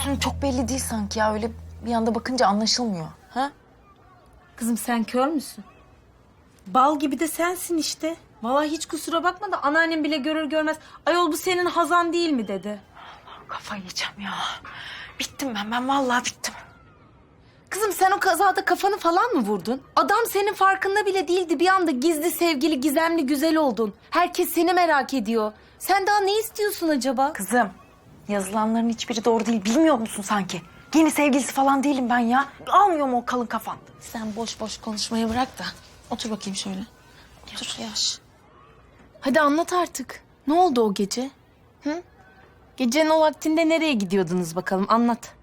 yüzün çok belli değil sanki ya. Öyle bir anda bakınca anlaşılmıyor. Ha? Kızım sen kör müsün? Bal gibi de sensin işte. Vallahi hiç kusura bakma da anneannem bile görür görmez. Ayol bu senin Hazan değil mi dedi. Kafayı yiyeceğim ya. Bittim ben. Ben vallahi bittim. Kızım sen o kazada kafanı falan mı vurdun? Adam senin farkında bile değildi. Bir anda gizli sevgili, gizemli, güzel oldun. Herkes seni merak ediyor. Sen daha ne istiyorsun acaba? Kızım, yazılanların hiçbiri doğru değil. Bilmiyor musun sanki? Yeni sevgilisi falan değilim ben ya. Almıyor mu o kalın kafan? Sen boş boş konuşmayı bırak da. Otur bakayım şöyle. Otur yaş. Hadi anlat artık. Ne oldu o gece? Hı? Gecenin o vaktinde nereye gidiyordunuz bakalım anlat.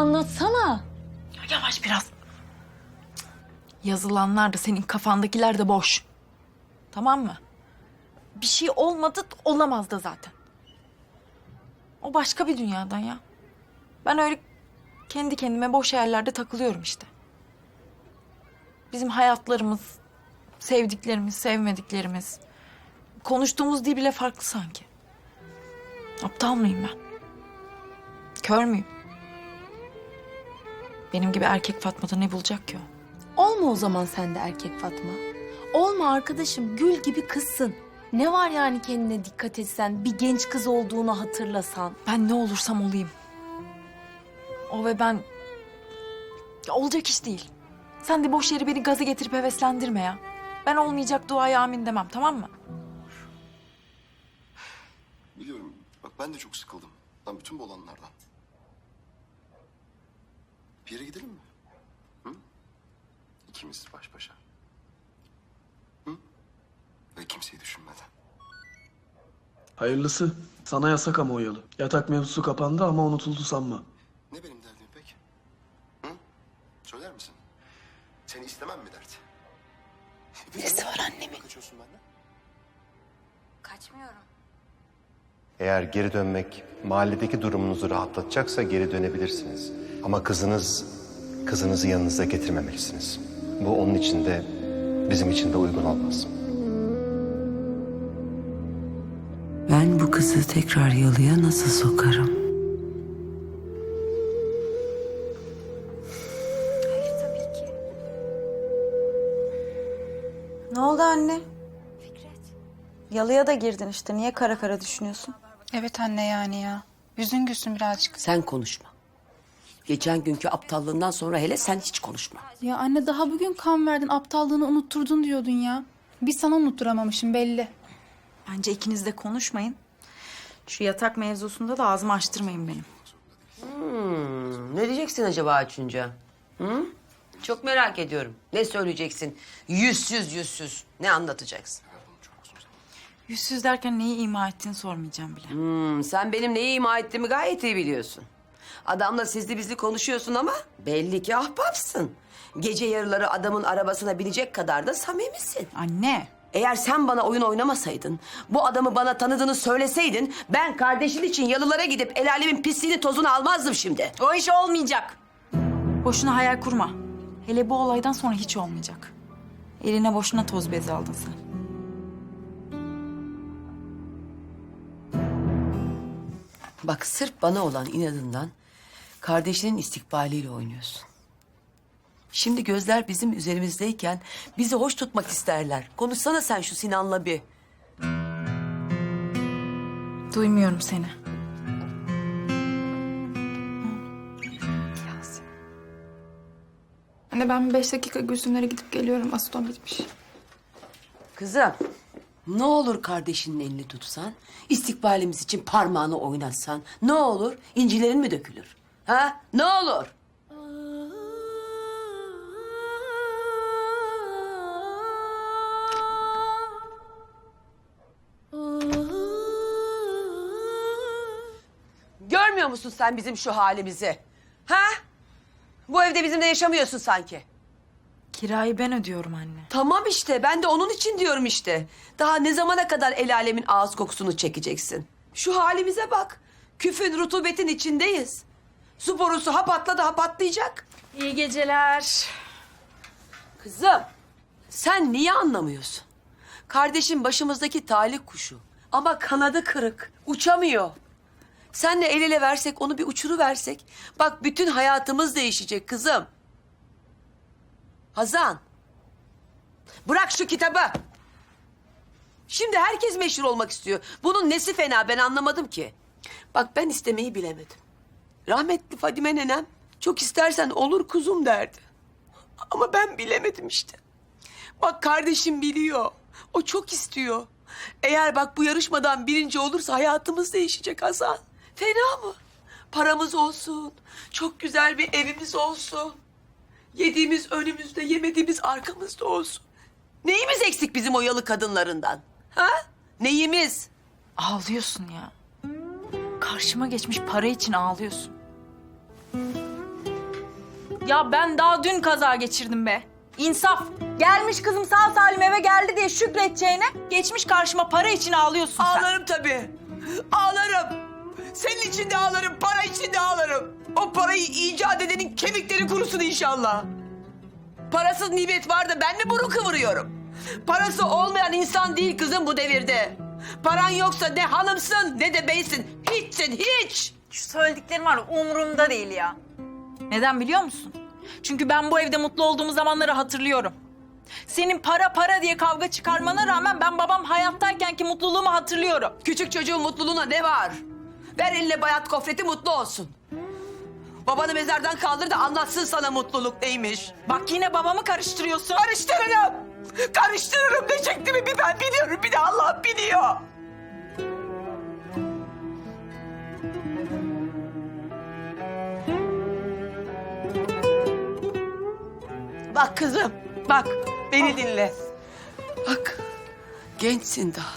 Anlatsana. Yavaş biraz. Yazılanlar da senin kafandakiler de boş. Tamam mı? Bir şey olmadı, olamaz da zaten. O başka bir dünyadan ya. Ben öyle kendi kendime boş yerlerde takılıyorum işte. Bizim hayatlarımız, sevdiklerimiz, sevmediklerimiz, konuştuğumuz dil bile farklı sanki. Aptal mıyım ben? Kör müyüm? Benim gibi erkek Fatma'da ne bulacak ki o? Olma o zaman sen de erkek Fatma. Olma arkadaşım gül gibi kızsın. Ne var yani kendine dikkat etsen, bir genç kız olduğunu hatırlasan. Ben ne olursam olayım. O ve ben... Ya olacak iş değil. Sen de boş yere beni gaza getirip heveslendirme ya. Ben olmayacak duaya amin demem tamam mı? Biliyorum. Bak ben de çok sıkıldım. Lan bütün bu olanlardan. Bir yere gidelim mi? Hı? İkimiz baş başa. Hı? Ve kimseyi düşünmeden. Hayırlısı. Sana yasak ama o yalı. Yatak mevzusu kapandı ama unutuldu sanma. Eğer geri dönmek mahalledeki durumunuzu rahatlatacaksa geri dönebilirsiniz. Ama kızınız, kızınızı yanınıza getirmemelisiniz. Bu onun için de bizim için de uygun olmaz. Ben bu kızı tekrar yalıya nasıl sokarım? Ne oldu anne? Yalıya da girdin işte. Niye kara kara düşünüyorsun? Evet anne yani ya. Yüzün gülsün birazcık. Sen konuşma. Geçen günkü aptallığından sonra hele sen hiç konuşma. Ya anne daha bugün kan verdin aptallığını unutturdun diyordun ya. Bir sana unutturamamışım belli. Bence ikiniz de konuşmayın. Şu yatak mevzusunda da ağzımı açtırmayın benim. Ne diyeceksin acaba açınca? Hı? Çok merak ediyorum. Ne söyleyeceksin? Yüzsüz yüzsüz. Ne anlatacaksın? Yüzsüz derken neyi ima ettiğini sormayacağım bile. Hmm, sen benim neyi ima ettiğimi gayet iyi biliyorsun. Adamla sizli bizli konuşuyorsun ama belli ki ahbapsın. Gece yarıları adamın arabasına binecek kadar da samimisin. Anne. Eğer sen bana oyun oynamasaydın, bu adamı bana tanıdığını söyleseydin... ...ben kardeşin için yalılara gidip el alemin pisliğini tozunu almazdım şimdi. O iş olmayacak. Boşuna hayal kurma. Hele bu olaydan sonra hiç olmayacak. Eline boşuna toz bezi aldın sen. Bak sırf bana olan inadından kardeşinin istikbaliyle oynuyorsun. Şimdi gözler bizim üzerimizdeyken bizi hoş tutmak isterler. Konuşsana sen şu Sinan'la bir. Duymuyorum seni. Anne ben beş dakika Gülsümlere gidip geliyorum. Asiton bitmiş. Kızım ne olur kardeşinin elini tutsan, istikbalimiz için parmağını oynatsan ne olur? İncilerin mi dökülür? Ha? Ne olur? Görmüyor musun sen bizim şu halimizi? Ha? Bu evde bizimle yaşamıyorsun sanki. Kirayı ben ödüyorum anne. Tamam işte ben de onun için diyorum işte. Daha ne zamana kadar el alemin ağız kokusunu çekeceksin? Şu halimize bak. Küfün rutubetin içindeyiz. Su borusu ha patladı ha patlayacak. İyi geceler. Kızım sen niye anlamıyorsun? Kardeşim başımızdaki talih kuşu. Ama kanadı kırık. Uçamıyor. Senle el ele versek onu bir uçuru versek. Bak bütün hayatımız değişecek kızım. Hazan. Bırak şu kitabı. Şimdi herkes meşhur olmak istiyor. Bunun nesi fena ben anlamadım ki. Bak ben istemeyi bilemedim. Rahmetli Fadime nenem çok istersen olur kuzum derdi. Ama ben bilemedim işte. Bak kardeşim biliyor. O çok istiyor. Eğer bak bu yarışmadan birinci olursa hayatımız değişecek Hasan. Fena mı? Paramız olsun. Çok güzel bir evimiz olsun. Yediğimiz önümüzde, yemediğimiz arkamızda olsun. Neyimiz eksik bizim o yalı kadınlarından? Ha? Neyimiz? Ağlıyorsun ya. Karşıma geçmiş para için ağlıyorsun. Ya ben daha dün kaza geçirdim be. İnsaf. Gelmiş kızım sağ salim eve geldi diye şükredeceğine geçmiş karşıma para için ağlıyorsun sen. Ağlarım tabii. Ağlarım. Senin için de ağlarım, para için de ağlarım. O parayı icat edenin kemikleri kurusun inşallah. Parasız nimet var da ben mi burun kıvırıyorum? Parası olmayan insan değil kızım bu devirde. Paran yoksa ne hanımsın ne de beysin. Hiçsin hiç. Şu söylediklerim var ya, umurumda değil ya. Neden biliyor musun? Çünkü ben bu evde mutlu olduğum zamanları hatırlıyorum. Senin para para diye kavga çıkarmana rağmen ben babam hayattayken ki mutluluğumu hatırlıyorum. Küçük çocuğun mutluluğuna ne var? Ver eline bayat kofreti mutlu olsun. Babanı mezardan kaldır da anlatsın sana mutluluk neymiş. Bak yine babamı karıştırıyorsun. Karıştırırım. Karıştırırım. Çektiğimi bir ben biliyorum bir de Allah biliyor. Bak kızım, bak beni dinle. Bak, gençsin daha.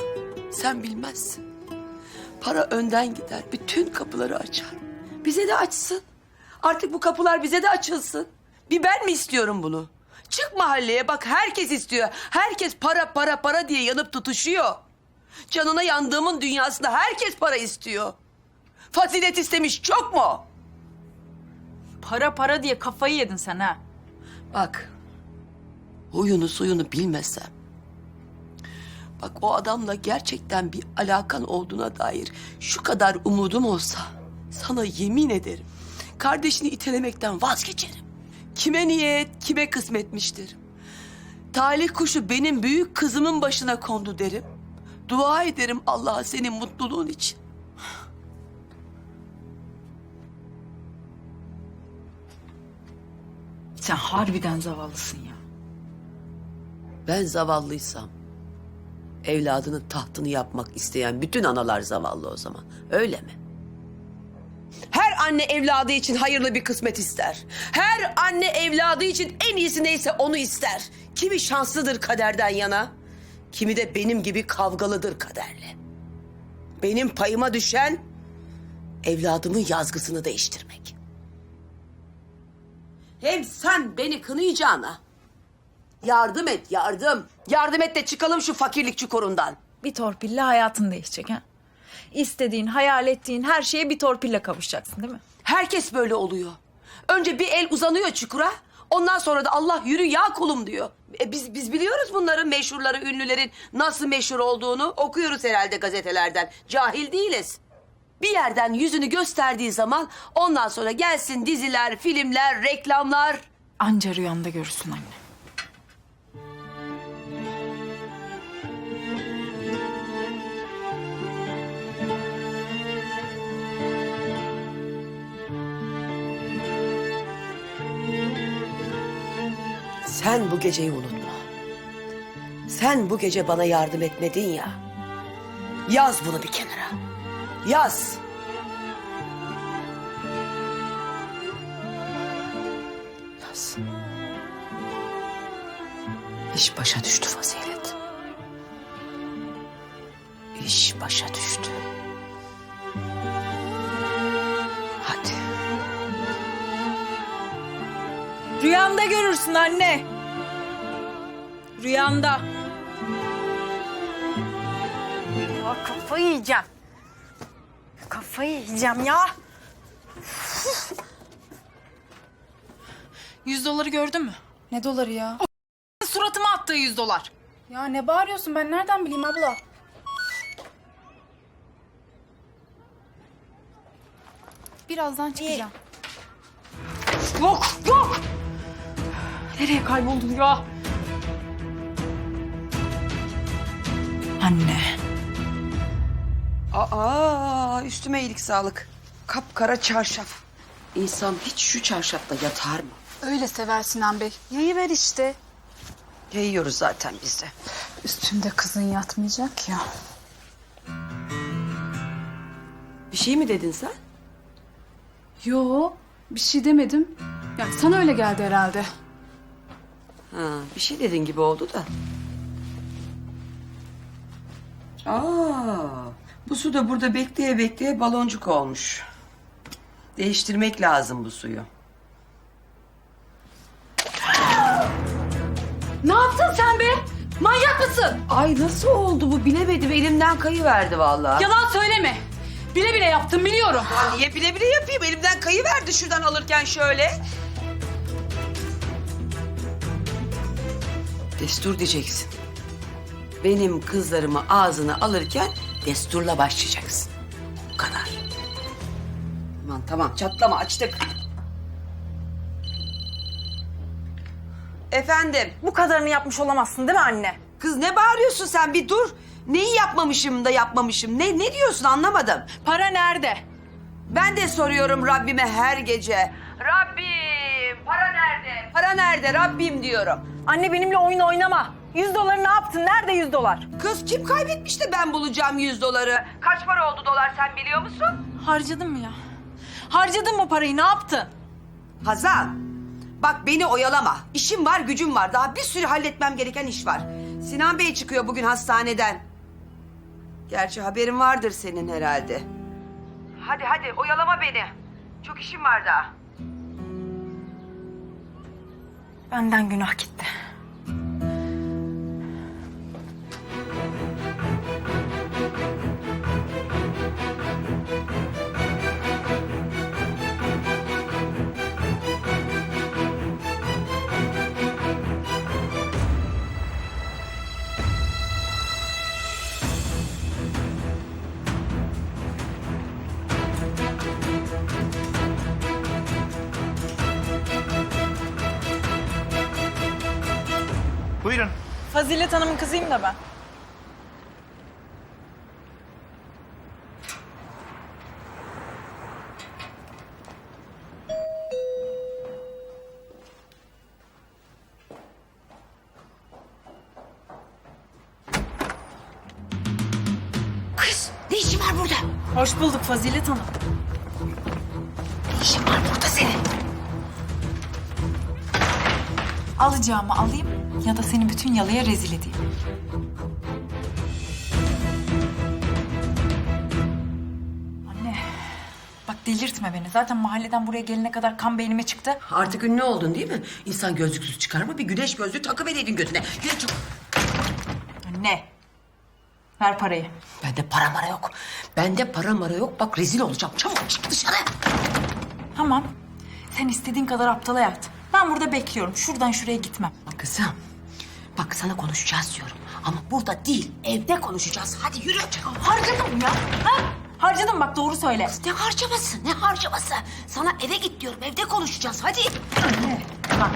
Sen bilmezsin. Para önden gider, bütün kapıları açar. Bize de açsın. Artık bu kapılar bize de açılsın. Bir ben mi istiyorum bunu? Çık mahalleye bak herkes istiyor. Herkes para para para diye yanıp tutuşuyor. Canına yandığımın dünyasında herkes para istiyor. Fazilet istemiş çok mu? Para para diye kafayı yedin sen ha. Bak. Huyunu suyunu bilmesem. Bak o adamla gerçekten bir alakan olduğuna dair şu kadar umudum olsa sana yemin ederim. Kardeşini itelemekten vazgeçerim. Kime niyet, kime kısmetmiştir. Talih kuşu benim büyük kızımın başına kondu derim. Dua ederim Allah'a senin mutluluğun için. Sen harbiden zavallısın ya. Ben zavallıysam evladının tahtını yapmak isteyen bütün analar zavallı o zaman. Öyle mi? Her anne evladı için hayırlı bir kısmet ister. Her anne evladı için en iyisi neyse onu ister. Kimi şanslıdır kaderden yana, kimi de benim gibi kavgalıdır kaderle. Benim payıma düşen evladımın yazgısını değiştirmek. Hem sen beni kınayacağına yardım et, yardım. Yardım et de çıkalım şu fakirlik çukurundan. Bir torpille hayatın değişecek ha. İstediğin, hayal ettiğin her şeye bir torpille kavuşacaksın değil mi? Herkes böyle oluyor. Önce bir el uzanıyor çukura. Ondan sonra da Allah yürü ya kulum diyor. E biz biz biliyoruz bunların meşhurları, ünlülerin nasıl meşhur olduğunu okuyoruz herhalde gazetelerden. Cahil değiliz. Bir yerden yüzünü gösterdiği zaman ondan sonra gelsin diziler, filmler, reklamlar. Anca rüyanda görürsün anne. Sen bu geceyi unutma. Sen bu gece bana yardım etmedin ya. Yaz bunu bir kenara. Yaz. Yaz. İş başa düştü Fazilet. İş başa düştü. Hadi. Rüyanda görürsün anne. Rüyanda. Ya kafayı yiyeceğim. Kafayı yiyeceğim ya. Yüz doları gördün mü? Ne doları ya? Suratıma attığı yüz dolar. Ya ne bağırıyorsun ben nereden bileyim abla? Birazdan çıkacağım. Yok, yok. Nereye kayboldu ya? Anne. Aa üstüme iyilik sağlık. Kapkara çarşaf. İnsan hiç şu çarşafla yatar mı? Öyle sever Sinan Bey. Yayıver işte. Yayıyoruz zaten biz de. Üstünde kızın yatmayacak ya. Bir şey mi dedin sen? Yo bir şey demedim. Ya sana öyle geldi herhalde. Ha, bir şey dedin gibi oldu da. Aa, bu su da burada bekleye bekleye baloncuk olmuş. Değiştirmek lazım bu suyu. Ne yaptın sen be? Manyak mısın? Ay nasıl oldu bu bilemedim elimden kayıverdi vallahi. Yalan söyleme. Bile bile yaptım biliyorum. Ya niye bile bile yapayım elimden kayıverdi şuradan alırken şöyle. Destur diyeceksin. Benim kızlarımı ağzına alırken desturla başlayacaksın. Bu kadar. Tamam tamam çatlama açtık. Efendim. Bu kadarını yapmış olamazsın değil mi anne? Kız ne bağırıyorsun sen bir dur. Neyi yapmamışım da yapmamışım. Ne ne diyorsun anlamadım. Para nerede? Ben de soruyorum Rabbime her gece. Rabbim para nerede? Para nerede Rabbim diyorum. Anne benimle oyun oynama. Yüz doları ne yaptın? Nerede yüz dolar? Kız kim kaybetmiş de ben bulacağım yüz doları? Kaç para oldu dolar sen biliyor musun? Harcadın mı ya? Harcadın mı parayı? Ne yaptın? Hazan bak beni oyalama. İşim var gücüm var. Daha bir sürü halletmem gereken iş var. Sinan Bey çıkıyor bugün hastaneden. Gerçi haberin vardır senin herhalde. Hadi hadi oyalama beni. Çok işim var daha. Benden günah gitti. Fazilet Hanım'ın kızıyım da ben. Kız ne işin var burada? Hoş bulduk Fazilet Hanım. Ne işin var burada senin? Alacağımı alayım ya da seni bütün yalıya rezil edeyim. Anne, bak delirtme beni. Zaten mahalleden buraya gelene kadar kan beynime çıktı. Artık ünlü oldun değil mi? İnsan gözlüksüz çıkar mı? Bir güneş gözlüğü takıvereydin gözüne. Yürü çabuk. Anne, ver parayı. Bende para mara yok. Bende para mara yok. Bak rezil olacağım. Çabuk çık dışarı. Tamam, sen istediğin kadar aptala yat. Ben burada bekliyorum. Şuradan şuraya gitmem. Kızım. Bak sana konuşacağız diyorum. Ama burada değil. Evde konuşacağız. Hadi yürü. Harcadım ya. Ha? Harcadım bak doğru söyle. Ne harcaması? Ne harcaması? Sana eve git diyorum. Evde konuşacağız. Hadi. Anne bak.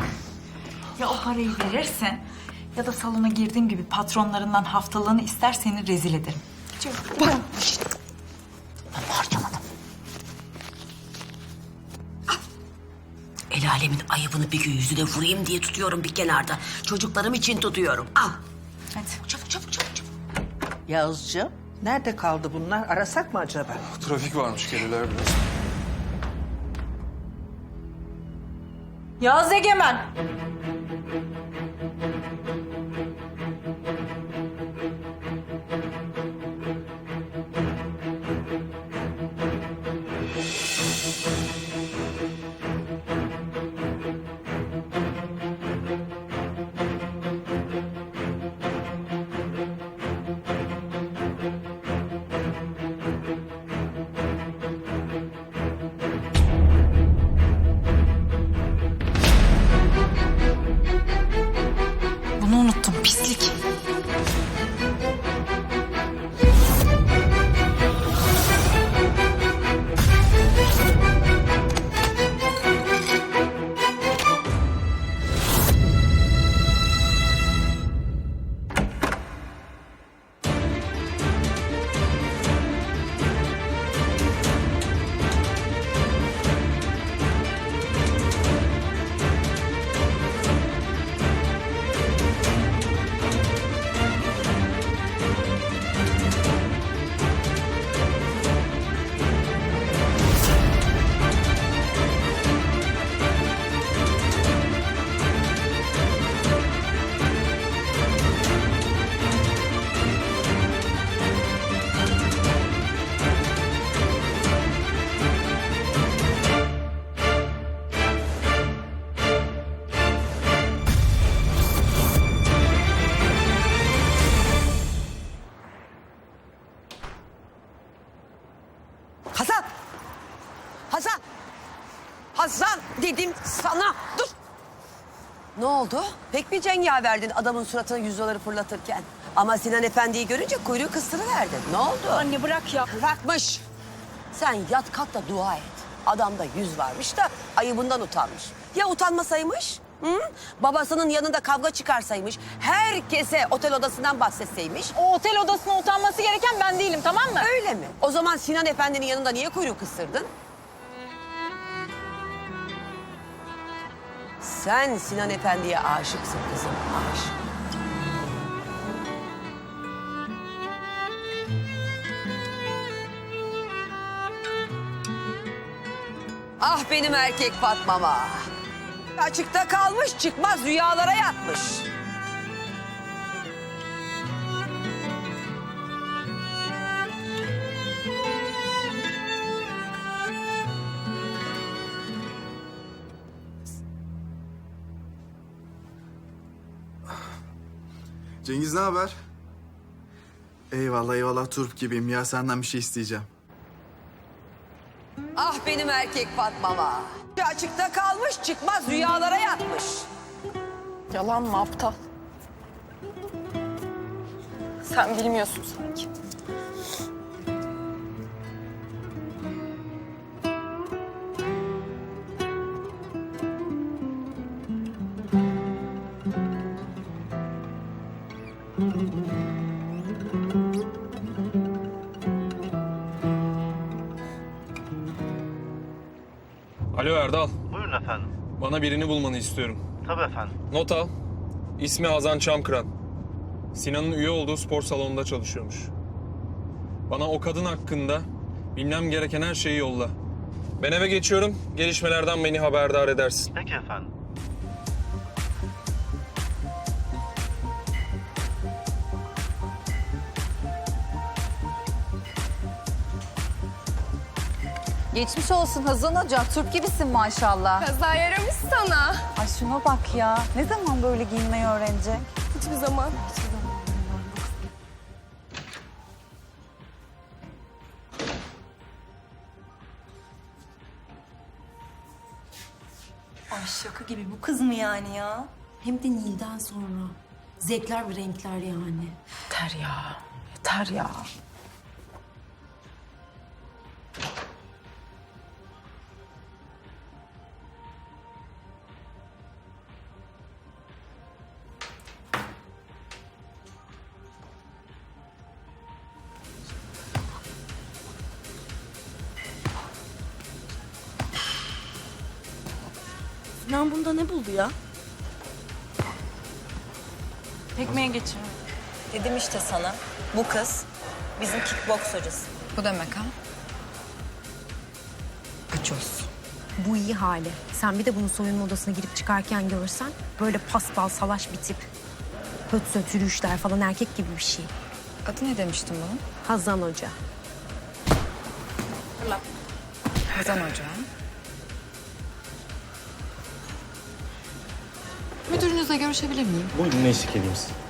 Ya o parayı verirsin ya da salona girdiğim gibi patronlarından haftalığını ister seni rezil ederim. Bak. El alemin ayıbını bir gün yüzüne vurayım diye tutuyorum bir kenarda. Çocuklarım için tutuyorum. Al. Hadi. Çabuk çabuk çabuk çabuk. Yazcığım, nerede kaldı bunlar? Arasak mı acaba? Trafik varmış geriler biraz. Yaz Egemen. Dedim sana. Dur! Ne oldu? Pek bir cengaverdin adamın suratına yüz doları fırlatırken. Ama Sinan Efendi'yi görünce kuyruğu kıstırıverdin. Ne oldu? Anne bırak ya. Bırakmış. Sen yat kalk da dua et. Adamda yüz varmış da ayıbından utanmış. Ya utanmasaymış? Hı? Babasının yanında kavga çıkarsaymış. Herkese otel odasından bahsetseymiş. O otel odasına utanması gereken ben değilim tamam mı? Öyle mi? O zaman Sinan Efendi'nin yanında niye kuyruğu kıstırdın? Sen Sinan Efendi'ye aşıksın kızım, aşık. Ah benim erkek Fatma'ma. Açıkta kalmış çıkmaz rüyalara yatmış. Cengiz ne haber? Eyvallah eyvallah turp gibiyim ya senden bir şey isteyeceğim. Ah benim erkek Fatma'ma. Açıkta kalmış çıkmaz rüyalara yatmış. Yalan mı aptal? Sen bilmiyorsun sanki. Bana birini bulmanı istiyorum. Tabii efendim. Not al. İsmi Hazan Çamkıran. Sinan'ın üye olduğu spor salonunda çalışıyormuş. Bana o kadın hakkında bilmem gereken her şeyi yolla. Ben eve geçiyorum. Gelişmelerden beni haberdar edersin. Peki efendim. Geçmiş olsun Hazan Hoca. Türk gibisin maşallah. Kaza yaramış sana. Ay şuna bak ya. Ne zaman böyle giyinmeyi öğrenecek? Hiçbir zaman. Ay şaka gibi bu kız mı yani ya? Hem de Nil'den sonra. Zevkler ve renkler yani. Yeter ya. Yeter ya. Ya? Tekmeye geçirin. Dedim işte sana. Bu kız bizim kickboksörüz. Bu demek ha? Kaçıyoruz. Bu iyi hali. Sen bir de bunun soyunma odasına girip çıkarken görsen böyle paspal salaş bir tip. Höt söt yürüyüşler falan erkek gibi bir şey. Adı ne demiştin bunun? Hazan Hoca. Hazan Hoca. Müdürünüzle görüşebilir miyim? Buyurun ne eşlik edeyim size?